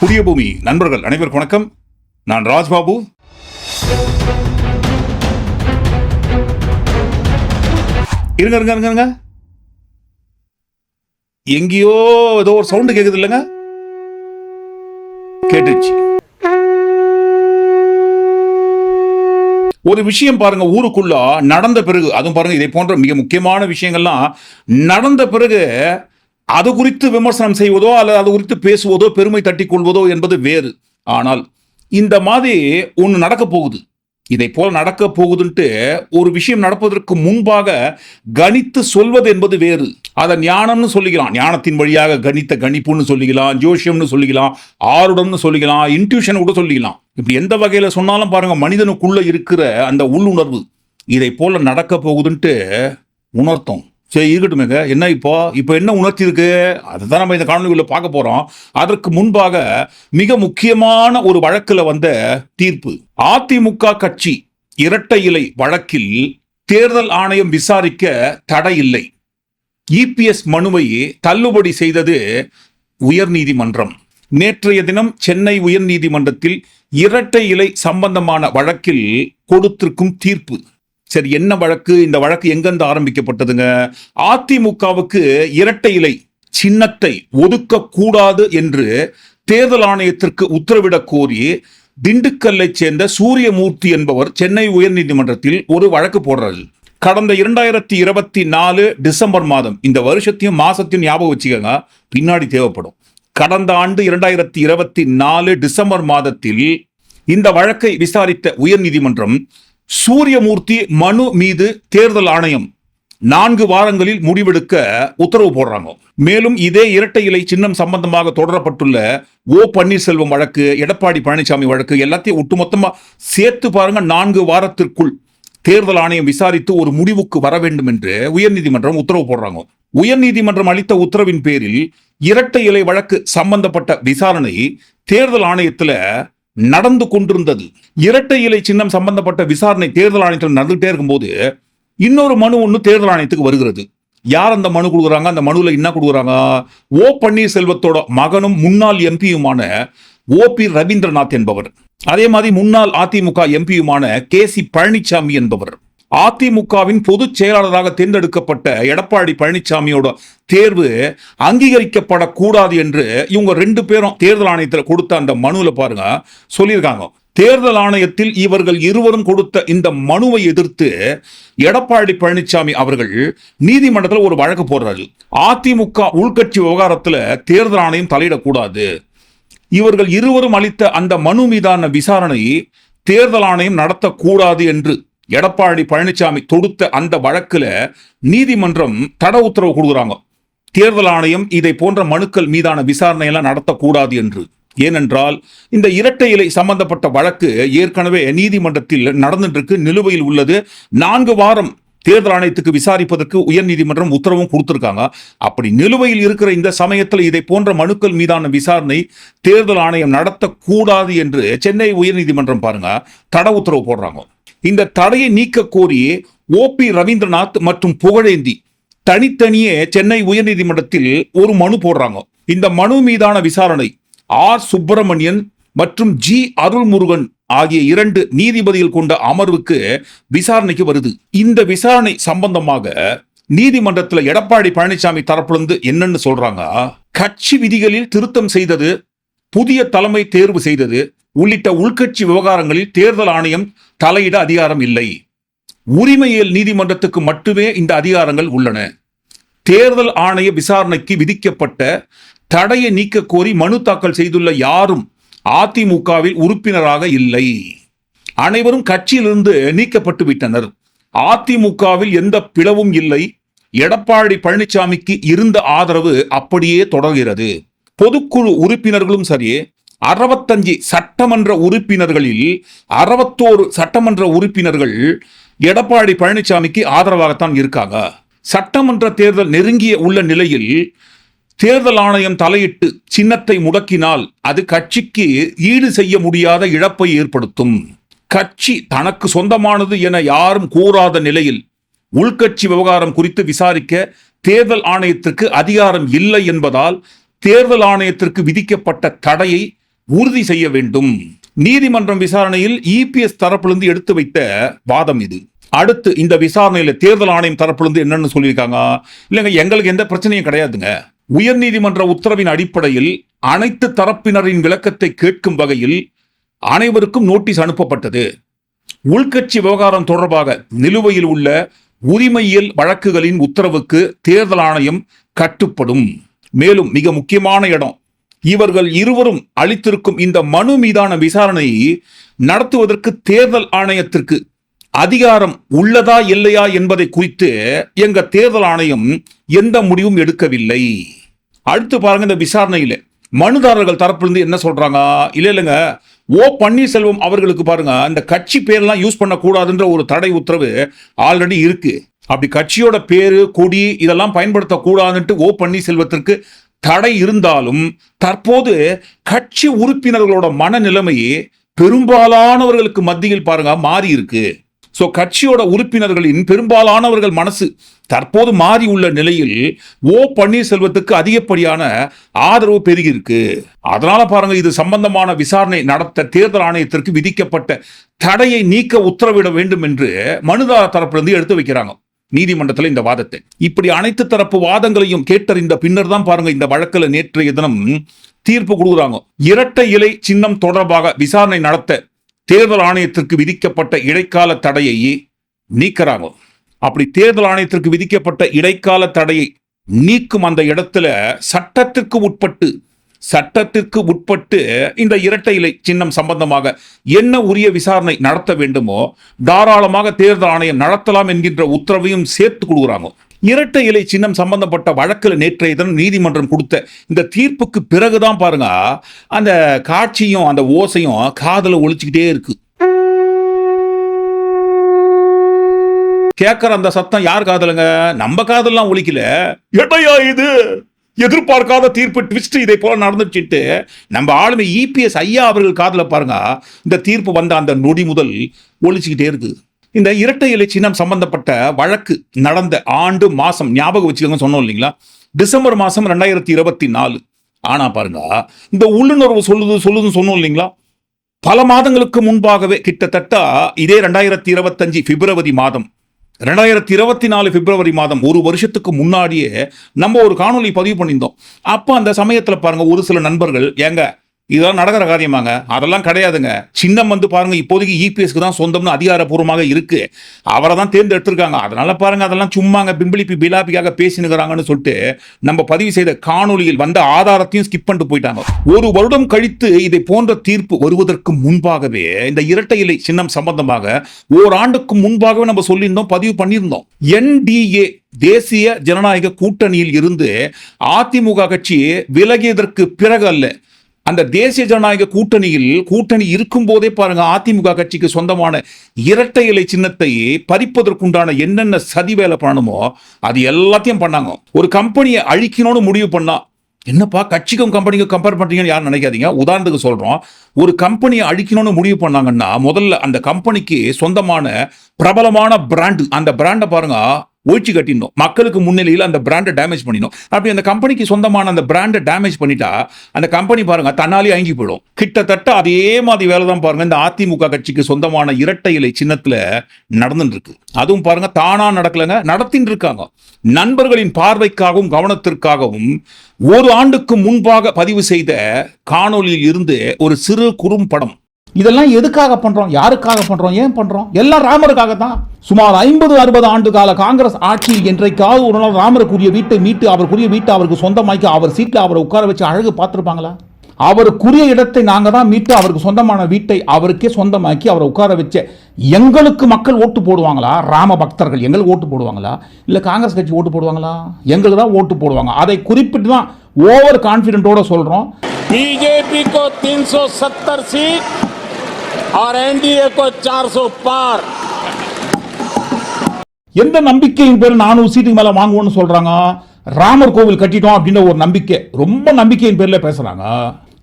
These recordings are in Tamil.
புதிய பூமி நண்பர்கள் அனைவருக்கும் வணக்கம். நான் ராஜ்பாபு. இருங்க இருங்க இருங்க இருங்க. எங்கேயோ ஏதோ ஒரு சவுண்டு கேக்குது இல்லைங்க? கேட்டுச்சு ஒரு விஷயம் பாருங்க ஊருக்குள்ள நடந்த பிறகு அதுவும் பாருங்க இதை போன்ற மிக முக்கியமான விஷயங்கள்லாம் நடந்த பிறகு அது குறித்து விமர்சனம் செய்வதோ அல்லது அது குறித்து பேசுவதோ பெருமை தட்டி கொள்வதோ என்பது வேறு. ஆனால் இந்த மாதிரி ஒன்று நடக்க போகுது. இதை போல் நடக்க போகுதுன்ட்டு ஒரு விஷயம் நடப்பதற்கு முன்பாக கணித்து சொல்வது என்பது வேறு. அதை ஞானம்னு சொல்லிக்கலாம். ஞானத்தின் வழியாக கணித்த கணிப்புன்னு சொல்லிக்கலாம் ஜோஷியம்னு சொல்லிக்கலாம் ஆருடம்னு சொல்லிக்கலாம் இன்ட்யூஷன் கூட சொல்லிக்கலாம். இப்படி எந்த வகையில் சொன்னாலும் பாருங்க மனிதனுக்குள்ள இருக்கிற அந்த உள்ளுணர்வு. இதை போல நடக்க போகுதுன்ட்டு உணர்த்தோம். சரி இருக்கட்டுமேங்க என்ன இப்போ? இப்போ என்ன உணர்ச்சி இருக்கு அதுதான் நம்ம இந்த காணொலிக்குள்ள பார்க்க போறோம். அதற்கு முன்பாக மிக முக்கியமான ஒரு வழக்கில் வந்த தீர்ப்பு. அதிமுக கட்சி இரட்டை இலை வழக்கில் தேர்தல் ஆணையம் விசாரிக்க தடை இல்லை. இபிஎஸ் மனுவை தள்ளுபடி செய்தது உயர்நீதிமன்றம். நேற்றைய தினம் சென்னை உயர்நீதிமன்றத்தில் இரட்டை இலை சம்பந்தமான வழக்கில் கொடுத்திருக்கும் தீர்ப்பு. சரி என்ன வழக்கு? இந்த வழக்கு எங்கேருந்து ஆரம்பிக்கப்பட்டதுங்க? அதிமுகவுக்கு இரட்டை இலை சின்னத்தை ஒதுக்கக்கூடாது என்று தேர்தல் ஆணையத்திற்கு உத்தரவிடக் கோரி திண்டுக்கல்லைச் சேர்ந்த சூரியமூர்த்தி என்பவர் சென்னை உயர்நீதிமன்றத்தில் ஒரு வழக்கு போடுறாரு. கடந்த இரண்டாயிரத்தி இருபத்தி நாலு டிசம்பர் மாதம் இந்த வருஷத்தையும் மாசத்தையும் ஞாபகம் வச்சுக்கோங்க பின்னாடி தேவைப்படும். கடந்த ஆண்டு இரண்டாயிரத்தி இருபத்தி நாலு டிசம்பர் மாதத்தில் இந்த வழக்கை விசாரித்த உயர்நீதிமன்றம் சூரியமூர்த்தி மனு மீது தேர்தல் ஆணையம் நான்கு வாரங்களில் முடிவெடுக்க உத்தரவு போடுறாங்க. மேலும் இதே இரட்டை இலை சின்னம் சம்பந்தமாக தொடரப்பட்டுள்ள ஓ பன்னீர்செல்வம் வழக்கு எடப்பாடி பழனிசாமி வழக்கு எல்லாத்தையும் ஒட்டுமொத்தமாக சேர்த்து பாருங்க நான்கு வாரத்திற்குள் தேர்தல் ஆணையம் விசாரித்து ஒரு முடிவுக்கு வர வேண்டும் என்று உயர்நீதிமன்றம் உத்தரவு போடுறாங்க. உயர்நீதிமன்றம் அளித்த உத்தரவின் பேரில் இரட்டை இலை வழக்கு சம்பந்தப்பட்ட விசாரணை தேர்தல் ஆணையத்தில் நடந்து கொண்டிருந்தது. இரட்டை இலை சின்னம் சம்பந்தப்பட்ட விசாரணை தேர்தல் ஆணையத்தில் நடந்துகிட்டே இருக்கும்போது இன்னொரு மனு ஒன்று தேர்தல் ஆணையத்துக்கு வருகிறது. யார் அந்த மனு கொடுக்குறாங்க? அந்த மனுவில் என்ன கொடுக்குறாங்க? ஓ பன்னீர்செல்வத்தோட மகனும் முன்னாள் எம்பியுமான ஓ பி ரவீந்திரநாத் என்பவர். அதே மாதிரி முன்னாள் அதிமுக எம்பியுமான கே சி பழனிசாமி என்பவர். அதிமுகவின் பொதுச் செயலாளராக தேர்ந்தெடுக்கப்பட்ட எடப்பாடி பழனிசாமியோட தேர்வு அங்கீகரிக்கப்படக்கூடாது என்று இவங்க ரெண்டு பேரும் தேர்தல் ஆணையத்தில் கொடுத்த அந்த மனுவில் பாருங்க சொல்லியிருக்காங்க. தேர்தல் ஆணையத்தில் இவர்கள் இருவரும் கொடுத்த இந்த மனுவை எதிர்த்து எடப்பாடி பழனிசாமி அவர்கள் நீதிமன்றத்தில் ஒரு வழக்கு போடுறாரு. அதிமுக உள்கட்சி விவகாரத்தில் தேர்தல் ஆணையம் தலையிடக்கூடாது. இவர்கள் இருவரும் அளித்த அந்த மனு மீதான விசாரணை தேர்தல் ஆணையம் நடத்தக்கூடாது என்று எடப்பாடி பழனிசாமி தொடுத்த அந்த வழக்குல நீதிமன்றம் தட உத்தரவு கொடுக்குறாங்க. தேர்தல் ஆணையம் இதை போன்ற மனுக்கள் மீதான விசாரணை எல்லாம் நடத்தக்கூடாது என்று. ஏனென்றால் இந்த இரட்டை இலை சம்பந்தப்பட்ட வழக்கு ஏற்கனவே நீதிமன்றத்தில் நடந்துட்டு நிலுவையில் உள்ளது. நான்கு வாரம் தேர்தல் ஆணையத்துக்கு விசாரிப்பதற்கு உயர்நீதிமன்றம் உத்தரவும் கொடுத்திருக்காங்க. அப்படி நிலுவையில் இருக்கிற இந்த சமயத்தில் இதை போன்ற மனுக்கள் மீதான விசாரணை தேர்தல் ஆணையம் நடத்தக்கூடாது என்று சென்னை உயர்நீதிமன்றம் பாருங்க தட உத்தரவு போடுறாங்க. இந்த தடையை நீக்க கோரி ஓ பி ரவீந்திரநாத் மற்றும் புகழேந்தி. தனித்தனியே சென்னை உயர்நீதிமன்றத்தில் ஒரு மனு போடுறாங்க. இந்த மனு மீதான விசாரணை ஆர் சுப்பிரமணியன் மற்றும் ஜி அருள்முருகன் ஆகிய இரண்டு நீதிபதிகள் கொண்ட அமர்வுக்கு விசாரணைக்கு வருது. இந்த விசாரணை சம்பந்தமாக நீதிமன்றத்தில் எடப்பாடி பழனிசாமி தரப்பிலிருந்து என்னன்னு சொல்றாங்க. கட்சி விதிகளில் திருத்தம் செய்தது புதிய தலைமை தேர்வு செய்தது உள்ளிட்ட உள்கட்சி விவகாரங்களில் தேர்தல் ஆணையம் தலையிட அதிகாரம் இல்லை. உரிமையியல் நீதிமன்றத்துக்கு மட்டுமே இந்த அதிகாரங்கள் உள்ளன. தேர்தல் ஆணைய விசாரணைக்கு விதிக்கப்பட்ட தடையை நீக்க கோரி மனு தாக்கல் செய்துள்ள யாரும் அதிமுகவில் உறுப்பினராக இல்லை. அனைவரும் கட்சியிலிருந்து நீக்கப்பட்டு விட்டனர். அதிமுகவில் எந்த பிளவும் இல்லை. எடப்பாடி பழனிசாமிக்கு இருந்த ஆதரவு அப்படியே தொடர்கிறது. பொதுக்குழு உறுப்பினர்களும் சரியே அறுபத்தஞ்சு சட்டமன்ற உறுப்பினர்களில் அறுபத்தோரு சட்டமன்ற உறுப்பினர்கள் எடப்பாடி பழனிசாமிக்கு ஆதரவாகத்தான் இருக்காங்க. சட்டமன்ற தேர்தல் நெருங்கிய உள்ள நிலையில் தேர்தல் ஆணையம் தலையிட்டு சின்னத்தை முடக்கினால் அது கட்சிக்கு ஈடு செய்ய முடியாத இழப்பை ஏற்படுத்தும். கட்சி தனக்கு சொந்தமானது என யாரும் கூறாத நிலையில் உள்கட்சி விவகாரம் குறித்து விசாரிக்க தேர்தல் ஆணையத்திற்கு அதிகாரம் இல்லை என்பதால் தேர்தல் ஆணையத்திற்கு விதிக்கப்பட்ட தடையை உறுதி செய்ய வேண்டும். நீதிமன்றம் விசாரணையில் இபிஎஸ் தரப்பிலிருந்து எடுத்து வைத்த வாதம் இது. அடுத்து இந்த விசாரணையில தேர்தல் ஆணையம் தரப்பிலிருந்து என்னன்னு சொல்லியிருக்காங்க. இல்லைங்க எங்களுக்கு எந்த பிரச்சனையும் கிடையாதுங்க. உயர்நீதிமன்ற உத்தரவின் அடிப்படையில் அனைத்து தரப்பினரின் விளக்கத்தை கேட்கும் வகையில் அனைவருக்கும் நோட்டீஸ் அனுப்பப்பட்டது. உள்கட்சி விவகாரம் தொடர்பாக நிலுவையில் உள்ள உரிமையியல் வழக்குகளின் உத்தரவுக்கு தேர்தல் ஆணையம் கட்டுப்படும். மேலும் மிக முக்கியமான இடம் இவர்கள் இருவரும் அளித்திருக்கும் இந்த மனு மீதான விசாரணையை நடத்துவதற்கு தேர்தல் ஆணையத்திற்கு அதிகாரம் உள்ளதா இல்லையா என்பதை குறித்து எங்க தேர்தல் ஆணையம் எந்த முடிவும் எடுக்கவில்லை. அடுத்து பாருங்க இந்த விசாரணையில. மனுதாரர்கள் தரப்பிலிருந்து என்ன சொல்றாங்க? இல்ல இல்லைங்க. ஓ பன்னீர்செல்வம் அவர்களுக்கு பாருங்க இந்த கட்சி பேர்லாம் யூஸ் பண்ணக்கூடாதுன்ற ஒரு தடை உத்தரவு ஆல்ரெடி இருக்கு. அப்படி கட்சியோட பேரு கொடி இதெல்லாம் பயன்படுத்தக்கூடாதுன்ட்டு ஓ பன்னீர்செல்வத்திற்கு தடை இருந்தாலும் தற்போது கட்சி உறுப்பினர்களோட மனநிலைமை பெரும்பாலானவர்களுக்கு மத்தியில் பாருங்க மாறி இருக்கு. ஸோ கட்சியோட உறுப்பினர்களின் பெரும்பாலானவர்கள் மனசு தற்போது மாறி உள்ள நிலையில் ஓ பன்னீர்செல்வத்துக்கு அதிகப்படியான ஆதரவு பெருகி இருக்கு. அதனால பாருங்க இது சம்பந்தமான விசாரணை நடத்த தேர்தல் ஆணையத்திற்கு விதிக்கப்பட்ட தடையை நீக்க உத்தரவிட வேண்டும் என்று மனுதார தரப்பிலிருந்து எடுத்து வைக்கிறாங்க. நீதிமன்றத்தில் இந்த வாதத்தை. இப்படி அனைத்து தரப்பு வாதங்களையும் கேட்டறிந்த பின்னர் தான் பாருங்க இந்த வழக்கில் நேற்றைய தினம் தீர்ப்பு கொடுக்குறாங்க. இரட்டை இலை சின்னம் தொடர்பாக விசாரணை நடத்த தேர்தல் ஆணையத்திற்கு விதிக்கப்பட்ட இடைக்கால தடையை நீக்கிறாங்க. அப்படி தேர்தல் ஆணையத்திற்கு விதிக்கப்பட்ட இடைக்கால தடையை நீக்கும் அந்த இடத்துல சட்டத்திற்கு உட்பட்டு சட்டத்திற்கு உட்பட்டு இந்த இரட்டை இலை சின்னம் சம்பந்தமாக என்ன உரிய விசாரணை நடத்த வேண்டுமோ தாராளமாக தேர்தல் ஆணையம் நடத்தலாம் என்கின்ற உத்தரவையும் சேர்த்து கொடுக்குறாங்க. இரட்டை இலை சின்னம் சம்பந்தப்பட்ட வழக்கில் நேற்றைய தினம் நீதிமன்றம் கொடுத்த இந்த தீர்ப்புக்கு பிறகுதான் பாருங்க அந்த காட்சியும் அந்த ஓசையும் காதல ஒழிச்சுக்கிட்டே இருக்கு. கேட்குற அந்த சத்தம் யார் காதலுங்க? நம்ம காதல்லாம் ஒழிக்கல. எட்டையா இது? எதிர்பார்க்காத தீர்ப்பு ட்விஸ்ட் இதை போல நடந்துச்சுட்டு நம்ம ஆளுமை இபிஎஸ் ஐயா அவர்கள் காதில் பாருங்க. இந்த தீர்ப்பு வந்த அந்த நொடி முதல் ஒழிச்சுக்கிட்டே இருக்கு இந்த இரட்டை இலை சின்னம் சம்பந்தப்பட்ட வழக்கு நடந்த ஆண்டு மாசம் ஞாபகம் வச்சுக்கோங்க சொன்னோம் இல்லைங்களா? டிசம்பர் மாசம் ரெண்டாயிரத்தி இருபத்தி நாலு. ஆனா பாருங்க இந்த உள்ளுணர்வு சொல்லுது சொல்லுதுன்னு சொன்னோம் இல்லைங்களா? பல மாதங்களுக்கு முன்பாகவே கிட்டத்தட்ட இதே ரெண்டாயிரத்தி இருபத்தஞ்சு பிப்ரவரி மாதம் ரெண்டாயிரத்தி இருபத்தி நாலு பிப்ரவரி மாதம் ஒரு வருஷத்துக்கு முன்னாடியே நம்ம ஒரு காணொலி பதிவு பண்ணியிருந்தோம். அப்போ அந்த சமயத்தில் பாருங்க ஒரு சில நண்பர்கள் ஏங்க இதெல்லாம் நடக்கிற காரியமாங்க. அதெல்லாம் கிடையாதுங்க. சின்னம் வந்து பாருங்க இப்போதைக்கு இபிஎஸ்க்கு தான் சொந்தம்னு அதிகாரப்பூர்வமாக இருக்கு. அவரை தான் தேர்ந்தெடுத்திருக்காங்க. அதனால பாருங்க அதெல்லாம் சும்மாங்க பிம்பிளிப்பி பிலாப்பிக்காக பேசினுக்கிறாங்கன்னு சொல்லிட்டு நம்ம பதிவு செய்த காணொளியில் வந்த ஆதாரத்தையும் ஸ்கிப் பண்ணிட்டு போயிட்டாங்க. ஒரு வருடம் கழித்து இதை போன்ற தீர்ப்பு வருவதற்கு முன்பாகவே இந்த இரட்டை இலை சின்னம் சம்பந்தமாக ஓராண்டுக்கு முன்பாகவே நம்ம சொல்லியிருந்தோம் பதிவு பண்ணியிருந்தோம். என்டிஏ தேசிய ஜனநாயக கூட்டணியில் இருந்து அதிமுக கட்சி விலகியதற்கு பிறகு அல்ல. அந்த தேசிய ஜனநாயக கூட்டணியில் கூட்டணி இருக்கும் போதே பாருங்க அதிமுக கட்சிக்கு சொந்தமான இரட்டை இலை சின்னத்தை பறிப்பதற்குண்டான என்னென்ன சதி வேலை பண்ணணுமோ அது எல்லாத்தையும் பண்ணாங்க. ஒரு கம்பெனியை அழிக்கணும்னு முடிவு பண்ணா என்னப்பா கட்சிக்கும் கம்பெனிக்கும் கம்பேர் பண்றீங்கன்னு யாரும் நினைக்காதீங்க. உதாரணத்துக்கு சொல்றோம் ஒரு கம்பெனியை அழிக்கணும்னு முடிவு பண்ணாங்கன்னா முதல்ல அந்த கம்பெனிக்கு சொந்தமான பிரபலமான பிராண்டு அந்த பிராண்டை பாருங்க ஒழிச்சு கட்டிடணும். மக்களுக்கு முன்னிலையில் அந்த பிராண்டை டேமேஜ் பண்ணிடணும். அப்படி அந்த கம்பெனிக்கு சொந்தமான அந்த பிராண்டை டேமேஜ் பண்ணிட்டா அந்த கம்பெனி பாருங்க தன்னாலே அங்கி போயிடும். கிட்டத்தட்ட அதே மாதிரி வேலை தான் பாருங்க இந்த அதிமுக கட்சிக்கு சொந்தமான இரட்டை இலை சின்னத்தில் நடந்துட்டு இருக்கு அதுவும் பாருங்க தானா நடக்கலைங்க நடத்தின்னு இருக்காங்க நண்பர்களின் பார்வைக்காகவும் கவனத்திற்காகவும் ஒரு ஆண்டுக்கு முன்பாக பதிவு செய்த காணொலியில் இருந்து ஒரு சிறு குறும்படம் இதெல்லாம் எதுக்காக பண்ணுறோம் யாருக்காக பண்ணுறோம் ஏன் பண்ணுறோம் எல்லாம் ராமருக்காக தான். சுமார் ஐம்பது அறுபது ஆண்டு கால காங்கிரஸ் ஆட்சி என்றைக்காவது ஒரு நாள் ராமருக்குரிய வீட்டை மீட்டு அவருக்குரிய வீட்டை அவருக்கு சொந்தமாக்கி அவர் சீட்டில் அவரை உட்கார வச்சு அழகு பார்த்துருப்பாங்களா? அவருக்குரிய இடத்தை நாங்கள் தான் மீட்டு அவருக்கு சொந்தமான வீட்டை அவருக்கே சொந்தமாக்கி அவரை உட்கார வச்ச எங்களுக்கு மக்கள் ஓட்டு போடுவாங்களா? ராம பக்தர்கள் எங்களுக்கு ஓட்டு போடுவாங்களா? இல்லை காங்கிரஸ் கட்சி ஓட்டு போடுவாங்களா? எங்களுக்கு தான் ஓட்டு போடுவாங்க. அதை குறிப்பிட்டு தான் ஓவர் கான்ஃபிடென்ட்டோட சொல்கிறோம் பிஜேபி கோ தீன் சோ சத்தர் சீட் और एनडीए को 400 पार எந்த நம்பிக்கையின் பேர் நானூறு சீட்டுக்கு மேல வாங்குவோம்னு சொல்றாங்க ராமர் கோவில் கட்டிட்டோம் அப்படின்ற ஒரு நம்பிக்கை ரொம்ப நம்பிக்கையின் பேர்ல பேசுறாங்க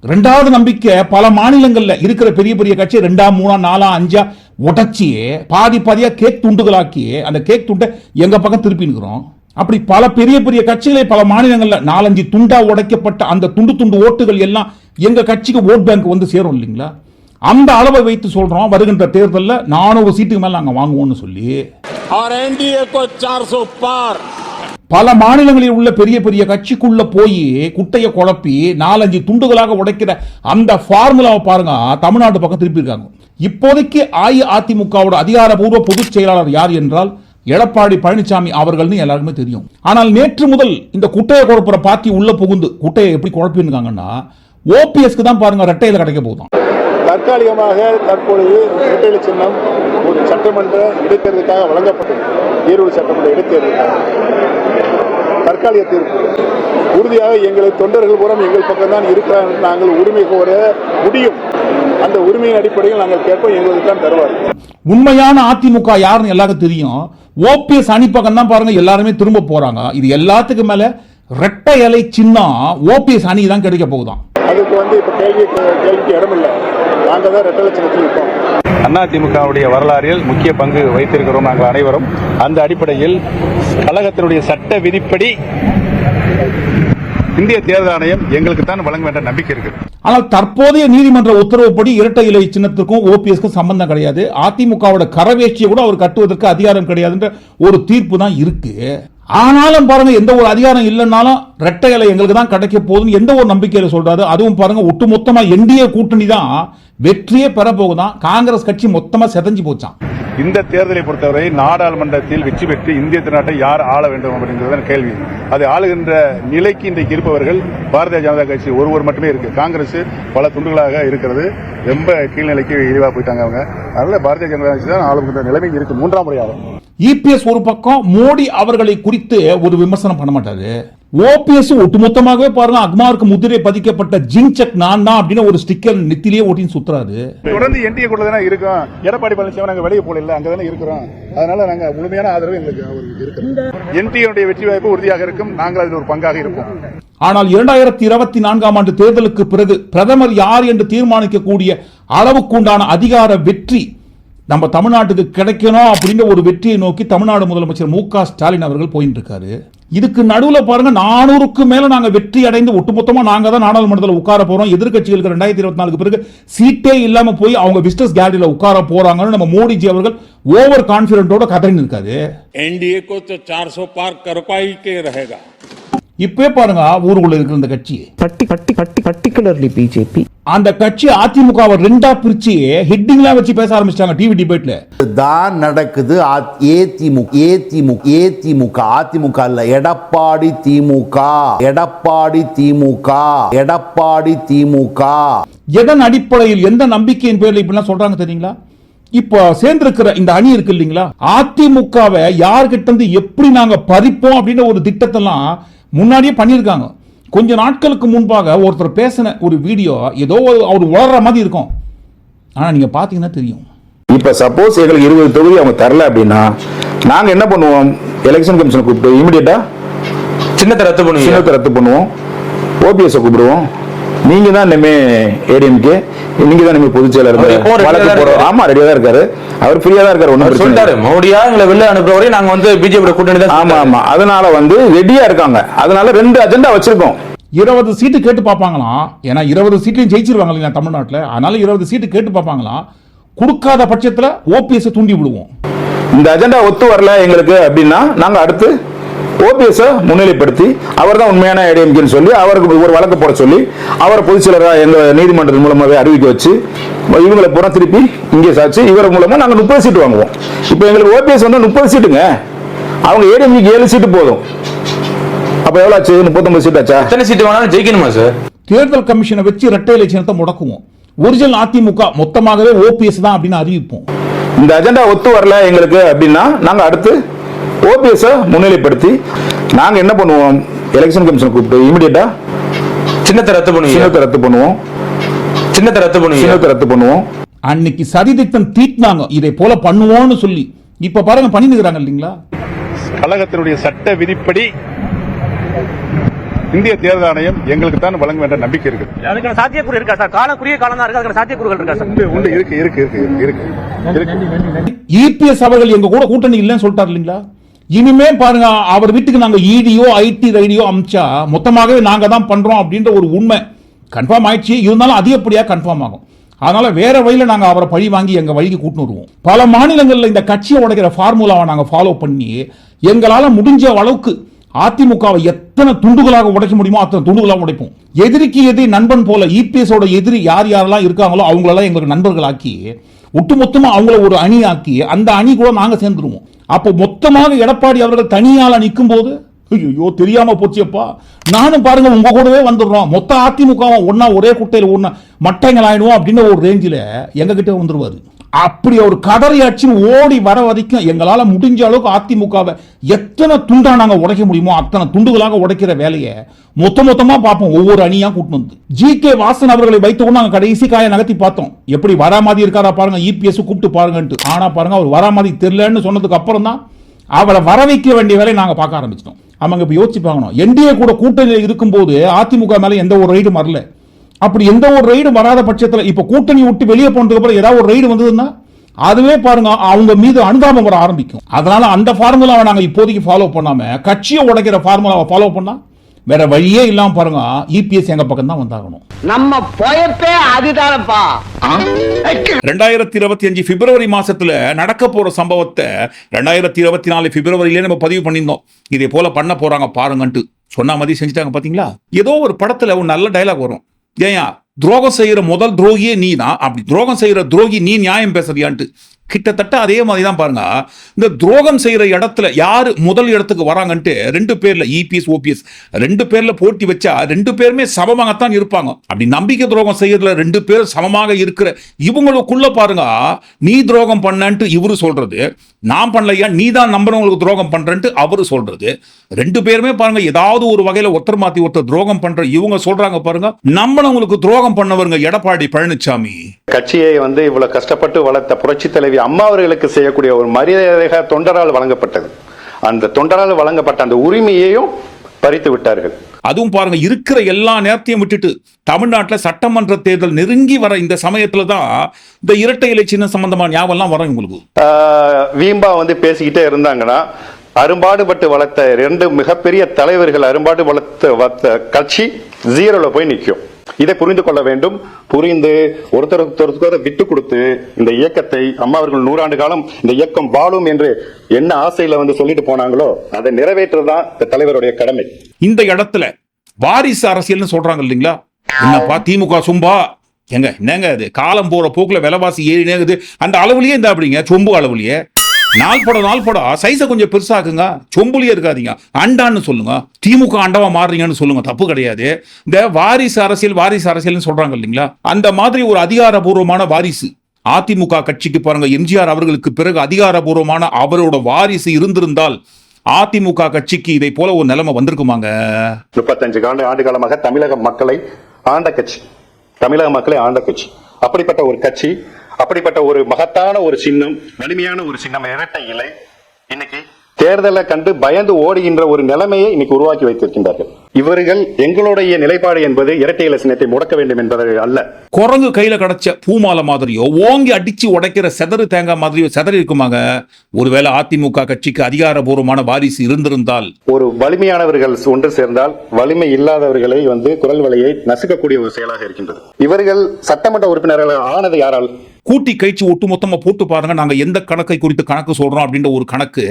ரெண்டாவது நம்பிக்கை பல மாநிலங்கள்ல இருக்கிற பெரிய பெரிய கட்சி ரெண்டா மூணா நாலா அஞ்சா உடைச்சி பாதி பாதியா கேக் துண்டுகளாக்கி அந்த கேக் துண்டை எங்க பக்கம் திருப்பி நிற்கிறோம் அப்படி பல பெரிய பெரிய கட்சிகளை பல மாநிலங்கள்ல நாலஞ்சு துண்டா உடைக்கப்பட்ட அந்த துண்டு துண்டு ஓட்டுகள் எல்லாம் எங்க கட்சிக்கு ஓட் பேங்க் வந்து சேரும் இல்லைங்களா அந்த அளவை வைத்து சொல்றோம் வருகின்ற தேர்தலில் நானூறு சீட்டுக்கு மேல நாங்க வாங்குவோம்னு சொல்லி. பல மாநிலங்களில் உள்ள பெரிய பெரிய கட்சிக்குள்ள போய் குட்டையை குழப்பி நாலஞ்சு துண்டுகளாக உடைக்கிற அந்த ஃபார்முலாவை பாருங்க தமிழ்நாடு பக்கம் திருப்பி இருக்காங்க. இப்போதைக்கு அஇஅதிமுகவோட அதிகாரபூர்வ பொதுச் செயலாளர் யார் என்றால் எடப்பாடி பழனிசாமி அவர்கள்னு எல்லாருக்குமே தெரியும். ஆனால் நேற்று முதல் இந்த குட்டையை குழப்புற பார்ட்டி உள்ள புகுந்து குட்டையை எப்படி குழப்பிருக்காங்கன்னா ஓபிஎஸ்க்கு தான் பாருங்க ரெட்டையில கிடைக்க போதும். தற்காலிகமாக தற்பொழுது இரட்டைலை சின்னம் ஒரு சட்டமன்ற இடைத்தேர்தலுக்காக வழங்கப்பட்டது. ஈரோடு சட்டமன்ற இடைத்தேர்தலுக்காக. தற்காலிக தீர்ப்பு. உறுதியாக எங்களை தொண்டர்கள் பூரம் எங்கள் பக்கம் தான் இருக்கிறார் நாங்கள் உரிமை கோர முடியும். அந்த உரிமையின் அடிப்படையில் நாங்கள் கேட்போம். எங்களுக்கு தான் தருவார். உண்மையான அதிமுக யாருன்னு எல்லாருக்கும் தெரியும். ஓபிஎஸ் அணி தான் பாருங்க எல்லாருமே திரும்ப போறாங்க. இது எல்லாத்துக்கும் மேல ரெட்டை இலை சின்னம் ஓபிஎஸ் அணி தான் கிடைக்க போகுதாம் அதுக்கு வந்து இப்போ கேள்வி கேள்விக்கு இடமில்லை. நாங்கள் தான் ரெட்டை லட்சணத்தில் நிற்போம் அதிமுகவுடைய வரலாறில் முக்கிய பங்கு வைத்திருக்கிறோம் நாங்கள் அனைவரும். அந்த அடிப்படையில் கழகத்தினுடைய சட்ட விதிப்படி இந்திய தேர்தல் ஆணையம் எங்களுக்கு தான் வழங்க வேண்டிய நம்பிக்கை இருக்குது. ஆனால் தற்போதைய நீதிமன்ற உத்தரவுப்படி இரட்டை இலை சின்னத்திற்கும் ஓபிஎஸ்க்கும் சம்பந்தம் கிடையாது. அதிமுகவோட கரவேஷ்டியை கூட அவர் கட்டுவதற்கு அதிகாரம் கிடையாதுன்ற ஒரு தீர்ப்பு தான் இருக்கு. ஆனாலும் பாருங்க எந்த ஒரு அதிகாரம் இல்லைன்னாலும் ரெட்டை இலை எங்களுக்கு தான் கிடைக்க போகுதுன்னு எந்த ஒரு நம்பிக்கையில சொல்றாரு. அதுவும் பாருங்க ஒட்டுமொத்தமா என்டிஏ கூட்டணி தான் வெற்றியே பெற போகுதான். காங்கிரஸ் கட்சி மொத்தமா செதஞ்சு போச்சான் இந்த தேர்தலை பொறுத்தவரை நாடாளுமன்றத்தில் வெற்றி பெற்று இந்திய திருநாட்டை யார் ஆள வேண்டும் அப்படிங்கிறது கேள்வி. அது ஆளுகின்ற நிலைக்கு இன்றைக்கு இருப்பவர்கள் பாரதிய ஜனதா கட்சி ஒருவர் மட்டுமே இருக்கு. காங்கிரஸ் பல துண்டுகளாக இருக்கிறது. ரொம்ப கீழ்நிலைக்கு இழிவா போயிட்டாங்க அவங்க. அதனால பாரதிய ஜனதா கட்சி தான் ஆளுகின்ற நிலைமை இருக்கு. மூன்றாம் முறையாகும் இபிஎஸ் ஒரு பக்கம் மோடி அவர்களை குறித்து ஒரு விமர்சனம் பண்ண மாட்டாரு. ஓபிஎஸ் ஒட்டுமொத்தமாகவே பாருங்க அக்மாருக்கு முதிரை பதிக்கப்பட்ட ஜிங்சக் நான் தான் அப்படின்னு ஒரு ஸ்டிக்கர் நெத்திலேயே ஓட்டின்னு சுத்துறாரு. தொடர்ந்து என்டிஏ கூட தானே இருக்கோம். எடப்பாடி பழனிசாமி நாங்க வெளியே போல இல்ல அங்க தானே இருக்கிறோம். அதனால நாங்க முழுமையான ஆதரவு எங்களுக்கு அவருக்கு இருக்கு என்டிஏ வெற்றி வாய்ப்பு உறுதியாக இருக்கும். நாங்கள் அதில் ஒரு பங்காக இருப்போம். ஆனால் இரண்டாயிரத்தி இருபத்தி நான்காம் ஆண்டு தேர்தலுக்கு பிறகு பிரதமர் யார் என்று தீர்மானிக்கக்கூடிய அளவுக்குண்டான அதிகார வெற்றி நம்ம தமிழ்நாட்டுக்கு கிடைக்கணும் அப்படின்ற ஒரு வெற்றியை நோக்கி தமிழ்நாடு முதலமைச்சர் மு க ஸ்டாலின் அவர்கள் போயிட்டு இருக்காரு இதுக்கு நடுவில் பாருங்க நானூறுக்கு மேல நாங்கள் வெற்றி அடைந்து ஒட்டுமொத்தமாக நாங்கள் தான் நாடாளுமன்றத்தில் உட்கார போறோம். எதிர்கட்சிகளுக்கு ரெண்டாயிரத்தி இருபத்தி நாலுக்கு பிறகு சீட்டே இல்லாமல் போய் அவங்க பிசினஸ் கேலரியில் உட்கார போறாங்கன்னு நம்ம மோடிஜி அவர்கள் ஓவர் கான்பிடென்ட்டோட கதறி இருக்காரு. என்டிஏ கோ சார் சோ பார் கர் பாய்க்கே ரஹேகா இப்பவே பாருங்க ஊருக்குள்ள இருக்கிற இந்த கட்சி. பட்டி பட்டி பட்டி பர்டிகுலர்லி பிஜேபி அந்த கட்சி அதிமுகவை ரெண்டா பிரிச்சு ஹெட்டிங்லாம் வச்சு பேச ஆரம்பிச்சிட்டாங்க டிவி டிபேட்ல தான் நடக்குது. ஏதிமுக ஏதிமுக ஏதிமுக அதிமுக இல்ல எடப்பாடி திமுக எடப்பாடி திமுக எடப்பாடி திமுக எதன் அடிப்படையில் எந்த நம்பிக்கையின் பேர்ல இப்படிலாம் சொல்றாங்க தெரியுங்களா? இப்போ சேர்ந்திருக்கிற இந்த அணி இருக்கு இல்லைங்களா? அதிமுகவை யார்கிட்ட இருந்து எப்படி நாங்க பறிப்போம் அப்படின்ற ஒரு திட்டத்தெல்லாம் முன்னாடியே பண்ணியிருக்காங்க. கொஞ்ச நாட்களுக்கு முன்பாக ஒருத்தர் பேசின ஒரு வீடியோ ஏதோ ஒரு அவர் உளற மாதிரி இருக்கும். ஆனா நீங்க பாத்தீங்கன்னா தெரியும். இப்ப சப்போஸ் எங்களுக்கு இருபது தொகுதி அவங்க தரல அப்படின்னா நாங்க என்ன பண்ணுவோம்? எலெக்ஷன் கமிஷன் கூப்பிட்டு இமிடியட்டா சின்னத்தை ரத்து பண்ணுவீங்க. சின்னத்தை ரத்து பண்ணுவோம். ஓபிஎஸ் கூப்பிடுவோம். நீங்க தான் இனிமே ஏடிஎம்கே நீங்க தான் இனிமே பொதுச் இருக்காரு. ஆமா ரெடியா தான் இருக்காரு. அவர் ஃப்ரீயா தான் இருக்காரு ஒன்றும் சொல்லிட்டாரு. மோடியா எங்களை வெளில அனுப்புற வரையும் நாங்க வந்து பிஜேபி கூட்டணி தான் ஆமா ஆமா. அதனால வந்து ரெடியா இருக்காங்க. அதனால ரெண்டு அஜெண்டா வச்சிருக்கோம். இருபது சீட்டு கேட்டு பார்ப்பாங்களாம் ஏன்னா இருபது சீட்லையும் ஜெயிச்சிருவாங்க இல்லையா தமிழ்நாட்டில்? அதனால இருபது சீட்டு கேட்டு பார்ப்பாங்களாம் கொடுக்காத பட்சத்தில் ஓபிஎஸ் தூண்டி விடுவோம். இந்த அஜெண்டா ஒத்து வரல எங்களுக்கு அப்படின்னா நாங்க அடுத்து ஓபிஎஸ் முன்னிலைப்படுத்தி அவர் தான் உண்மையான ஏடிஎம்கேன்னு சொல்லி அவருக்கு ஒரு வழக்கு போட சொல்லி அவரை பொதுச் செயலராக எங்க நீதிமன்றத்தின் மூலமாவே அறிவிக்க வச்சு இவங்களை புறம் திருப்பி இங்கே சாச்சு இவர் மூலமா நாங்க முப்பது சீட்டு வாங்குவோம். இப்போ எங்களுக்கு ஓபிஎஸ் வந்து முப்பது சீட்டுங்க. அவங்க ஏடிஎம்கேக்கு ஏழு சீட்டு போதும். அப்ப எவ்வளவு ஆச்சு? முப்பத்தொன்பது சீட் ஆச்சா? எத்தனை சீட்டு வேணாலும் ஜெயிக்கணுமா சார் தேர்தல் கமிஷனை வச்சு இரட்டை இலட்சணத்தை முடக்குவோம். ஒரிஜினல் அதிமுக மொத்தமாகவே ஓபிஎஸ் தான் அப்படின்னு அறிவிப்போம். இந்த அஜெண்டா ஒத்து வரல எங்களுக்கு அப்படின்னா நாங்க அடுத்து ஓபிஎஸ் முன்னிலைப்படுத்தி நாங்க என்ன பண்ணுவோம்? எலெக்ஷன் கமிஷன் கூப்பிட்டு இமிடியட்டா சின்னத்தை ரத்து பண்ணுவீங்க. சின்னத்தை ரத்து பண்ணுவோம். சின்னத்தை ரத்து பண்ணுவீங்க. சின்னத்தை ரத்து பண்ணுவோம். அன்னைக்கு சதிதிட்டம் தீட்டினாங்க. இதை போல பண்ணுவோம்னு சொல்லி. இப்ப பாருங்க பண்ணிருக்கிறாங்க இல்லைங்களா? கழகத்தினுடைய சட்ட விதிப்படி இந்திய தேர்தல் ஆணையம் எங்களுக்கு தான் வழங்க வேண்டிய நம்பிக்கை இருக்குது. அதுக்கான சாத்தியக்கூறு இருக்கா சார்? காலம் குறுகிய காலம் தான் இருக்கு? அதுக்கான சாத்தியக்கூறுகள் இருக்கா சார்? உண்டு உண்டு இருக்கு இருக்கு இருக்கு இருக்கு. இருக்கு இருக்கு இபிஎஸ் அவர்கள் எங்க கூட கூட்டணி இல்லைன்னு சொல்லிட்டாரு இல்லைங்களா? இனிமே பாருங்க அவர் வீட்டுக்கு நாங்கள் ஈடியோ இடியோ ஐடி ரைடியோ அமிச்சா மொத்தமாகவே நாங்கள் தான் பண்ணுறோம் அப்படின்ற ஒரு உண்மை கன்ஃபார்ம் ஆயிடுச்சு. இருந்தாலும் அதிகப்படியா கன்ஃபார்ம் ஆகும்? அதனால வேற வழியில் நாங்கள் அவரை பழி வாங்கி எங்கள் வழிக்கு கூட்டின்னு வருவோம். பல மாநிலங்களில் இந்த கட்சியை உடைக்கிற ஃபார்முலாவை நாங்கள் ஃபாலோ பண்ணி எங்களால் முடிஞ்ச அளவுக்கு அதிமுகவை எத்தனை துண்டுகளாக உடைக்க முடியுமோ அத்தனை துண்டுகளாக உடைப்போம். எதிரிக்கு எதிரி நண்பன் போல இபிஎஸோட எதிரி யார் யாரெல்லாம் இருக்காங்களோ அவங்களெல்லாம் எங்களுக்கு நண்பர்களாக்கி ஒட்டுமொத்தமாக அவங்கள ஒரு அணி ஆக்கி அந்த அணி கூட நாங்கள் சேர்ந்துருவோம். அப்போ மொத்தமாக எடப்பாடி அவர்கள் தனியால நிற்கும் போது ஐயோ தெரியாம போச்சுப்பா நானும் பாருங்க உங்க கூடவே வந்துடுறோம். மொத்த அதிமுக ஒன்னா ஒரே குட்டையில் ஒன்னா மட்டைங்கள் ஆயிடுவோம் அப்படின்னு ஒரு ரேஞ்சில் எங்ககிட்ட வந்துருவாரு. அப்படி ஒரு கதறி ஓடி வர வரைக்கும் எங்களால் முடிஞ்ச அளவுக்கு அதிமுகவை எத்தனை துண்டா நாங்கள் உடைக்க முடியுமோ அத்தனை துண்டுகளாக உடைக்கிற வேலையை மொத்த மொத்தமாக பார்ப்போம். ஒவ்வொரு அணியாக கூட்டு வந்து. ஜி கே வாசன் அவர்களை வைத்து நாங்கள் கடைசி காயை நகர்த்தி பார்த்தோம். எப்படி வரா மாதிரி இருக்காரா பாருங்க இபிஎஸ் கூப்பிட்டு பாருங்கன்ட்டு. ஆனா பாருங்க அவர் வரா மாதிரி தெரியலன்னு சொன்னதுக்கு அப்புறம் தான் அவரை வர வைக்க வேண்டிய வேலையை நாங்கள் பார்க்க ஆரம்பிச்சிட்டோம். அவங்க இப்போ யோசிச்சு பார்க்கணும். என்டிஏ கூட கூட்டணியில் இருக்கும்போது அதிமுக மேலே எந்த ஒரு ரைடும் வரல. அப்படி எந்த ஒரு ரைடு வராத பட்சத்துல இப்ப கூட்டணி விட்டு வெளியே போனதுக்கு அப்புறம் ஏதாவது ஒரு ரைடு வந்ததுன்னா அதுவே பாருங்க அவங்க மீது அனுதாபம் வர ஆரம்பிக்கும். அதனால அந்த ஃபார்முலாவை நாங்க இப்போதைக்கு ஃபாலோ பண்ணாம கட்சியை உடைக்கிற ஃபார்முலாவை ஃபாலோ பண்ணா வேற வழியே இல்லாம பாருங்க இபிஎஸ் எங்க பக்கம் தான் வந்தாகணும். நம்ம பொயப்பே அதுதானப்பா. ரெண்டாயிரத்தி இருபத்தி அஞ்சு பிப்ரவரி மாசத்துல நடக்க போற சம்பவத்தை ரெண்டாயிரத்தி இருபத்தி நாலு பிப்ரவரியிலே நம்ம பதிவு பண்ணியிருந்தோம். இதே போல பண்ண போறாங்க பாருங்கன்ட்டு. சொன்ன மாதிரி செஞ்சுட்டாங்க பாத்தீங்களா? ஏதோ ஒரு படத்துல ஒரு நல்ல டைலாக் வரும். ஏன் துரோகம் செய்யற முதல் துரோகியே நீ தான் அப்படி துரோகம் செய்யற துரோகி நீ நியாயம் பேசுறியான்ட்டு. கிட்டத்தட்ட அதே மாதிரி தான் பாருங்க. இந்த துரோகம் செய்யற இடத்துல யாரு முதல் இடத்துக்கு வராங்கன்ட்டு ரெண்டு பேரில் இபிஎஸ் ஓபிஎஸ் ரெண்டு பேரில் போட்டி வச்சா ரெண்டு பேருமே சமமாகத்தான் இருப்பாங்க. அப்படி நம்பிக்கை துரோகம் செய்யறதுல ரெண்டு பேரும் சமமாக இருக்கிற இவங்களுக்குள்ள பாருங்க நீ துரோகம் பண்ணன்ட்டு இவரு சொல்றது. நான் பண்ணலையா நீ தான் நம்புறவங்களுக்கு துரோகம் பண்றேன்ட்டு அவரு சொல்றது. ரெண்டு பேருமே பாருங்க ஏதாவது ஒரு வகையில ஒருத்தர் மாத்தி ஒருத்தர் துரோகம் பண்ற இவங்க சொல்றாங்க பாருங்க நம்பினவங்களுக்கு துரோகம் பண்ணவருங்க எடப்பாடி பழனிசாமி கட்சியை வந்து இவ்வளவு கஷ்டப்பட்டு வளர்த்த புரட்சி தலைவி அம்மா அவர்களுக்கு செய்யக்கூடிய ஒரு மரியாதை தொண்டரால் வழங்கப்பட்டது. அந்த தொண்டரால் வழங்கப்பட்ட அந்த உரிமையையும் பறித்து விட்டார்கள். அதுவும் பாருங்க இருக்கிற எல்லா நேரத்தையும் விட்டுட்டு தமிழ்நாட்டில் சட்டமன்ற தேர்தல் நெருங்கி வர இந்த சமயத்துல தான் இந்த இரட்டை இலை சின்ன சம்பந்தமான ஞாபகம்லாம் வரும் உங்களுக்கு? வீம்பா வந்து பேசிக்கிட்டே இருந்தாங்கன்னா அரும்பாடுபட்டு வளர்த்த ரெண்டு மிகப்பெரிய தலைவர்கள் அரும்பாடு வளர்த்த வளர்த்த கட்சி ஜீரோல போய் நிற்கும். இதை புரிந்து கொள்ள வேண்டும். புரிந்து ஒருத்தருக்கு ஒருத்தர் விட்டு கொடுத்து இந்த இயக்கத்தை அம்மா அவர்கள் நூறாண்டு காலம் இந்த இயக்கம் வாழும் என்று என்ன ஆசையில வந்து சொல்லிட்டு போனாங்களோ அதை நிறைவேற்றுறதுதான் இந்த தலைவருடைய கடமை. இந்த இடத்துல வாரிசு அரசியல்னு சொல்றாங்க இல்லைங்களா? என்னப்பா திமுக சும்பா? எங்க என்னங்க அது? காலம் போற போக்குல விலைவாசி ஏறினேங்குது அந்த அளவுலயே இந்த அப்படிங்க சொம்பு அளவுலயே. நாள் போட நாள் போட. சைஸை கொஞ்சம் பெருசாக்குங்க. சொம்புலயே இருக்காதீங்க. அண்டான்னு சொல்லுங்க. திமுக அண்டவா மாறுறீங்கன்னு சொல்லுங்க. தப்பு கிடையாது. இந்த வாரிசு அரசியல் வாரிசு அரசியல்னு சொல்றாங்க இல்லைங்களா? அந்த மாதிரி ஒரு அதிகாரபூர்வமான வாரிசு. அதிமுக கட்சிக்கு பாருங்க எம்ஜிஆர் அவர்களுக்கு பிறகு அதிகாரபூர்வமான அவரோட வாரிசு இருந்திருந்தால் அதிமுக கட்சிக்கு இதை போல ஒரு நிலைமை வந்திருக்குமாங்க? முப்பத்தஞ்சு ஆண்டு ஆண்டு காலமாக தமிழக மக்களை ஆண்ட கட்சி. தமிழக மக்களை ஆண்ட கட்சி. அப்படிப்பட்ட ஒரு கட்சி அப்படிப்பட்ட ஒரு மகத்தான ஒரு சின்னம் வலிமையான ஒரு சின்னம் இரட்டை இலை இன்னைக்கு தேர்தலை கண்டு பயந்து ஓடுகின்ற ஒரு நிலைமையை இன்னைக்கு உருவாக்கி வைத்திருக்கின்றார்கள். இவர்கள் எங்களுடைய நிலைப்பாடு என்பது இரட்டை இலை சின்னத்தை முடக்க வேண்டும் என்பது அல்ல. குரங்கு கையில கிடைச்ச பூமாலை மாதிரியோ ஓங்கி அடிச்சு உடைக்கிற செதறு தேங்காய் மாதிரியோ செதறி இருக்குமாங்க? ஒருவேளை அதிமுக கட்சிக்கு அதிகாரபூர்வமான வாரிசு இருந்திருந்தால். ஒரு வலிமையானவர்கள் ஒன்று சேர்ந்தால் வலிமை இல்லாதவர்களை வந்து குரல் வலையை நசுக்கக்கூடிய ஒரு செயலாக இருக்கின்றது. இவர்கள் சட்டமன்ற உறுப்பினர்கள் ஆனது யாரால்? கூட்டி கழிச்சு ஒட்டுமொத்தமா போட்டு பாருங்க நாங்க எந்த கணக்கை குறித்து கணக்கு சொல்றோம் அப்படின்ற ஒரு கணக்கு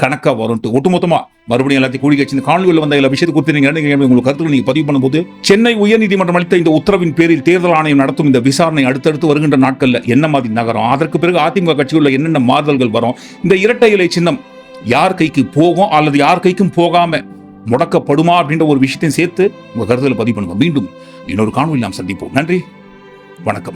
கணக்காக வரும்ட்டு. ஒட்டுமொத்தமாக மறுபடியும் எல்லாத்தையும் கூடி கட்சி இந்த காணொலியில் வந்த எல்லா விஷயத்தை குறித்து நீங்க உங்களுக்கு கருத்துக்கள் நீங்கள் பதிவு பண்ணும்போது சென்னை உயர்நீதிமன்றம் அளித்த இந்த உத்தரவின் பேரில் தேர்தல் ஆணையம் நடத்தும் இந்த விசாரணை அடுத்தடுத்து வருகின்ற நாட்களில் என்ன மாதிரி நகரம்? அதற்கு பிறகு அதிமுக கட்சிகளில் என்னென்ன மாறுதல்கள் வரும்? இந்த இரட்டை இலை சின்னம் யார் கைக்கு போகும் அல்லது யார் கைக்கும் போகாமல் முடக்கப்படுமா அப்படின்ற ஒரு விஷயத்தையும் சேர்த்து உங்கள் கருத்தில் பதிவு பண்ணுங்க. மீண்டும் இன்னொரு காணொலி நாம் சந்திப்போம். நன்றி. வணக்கம்.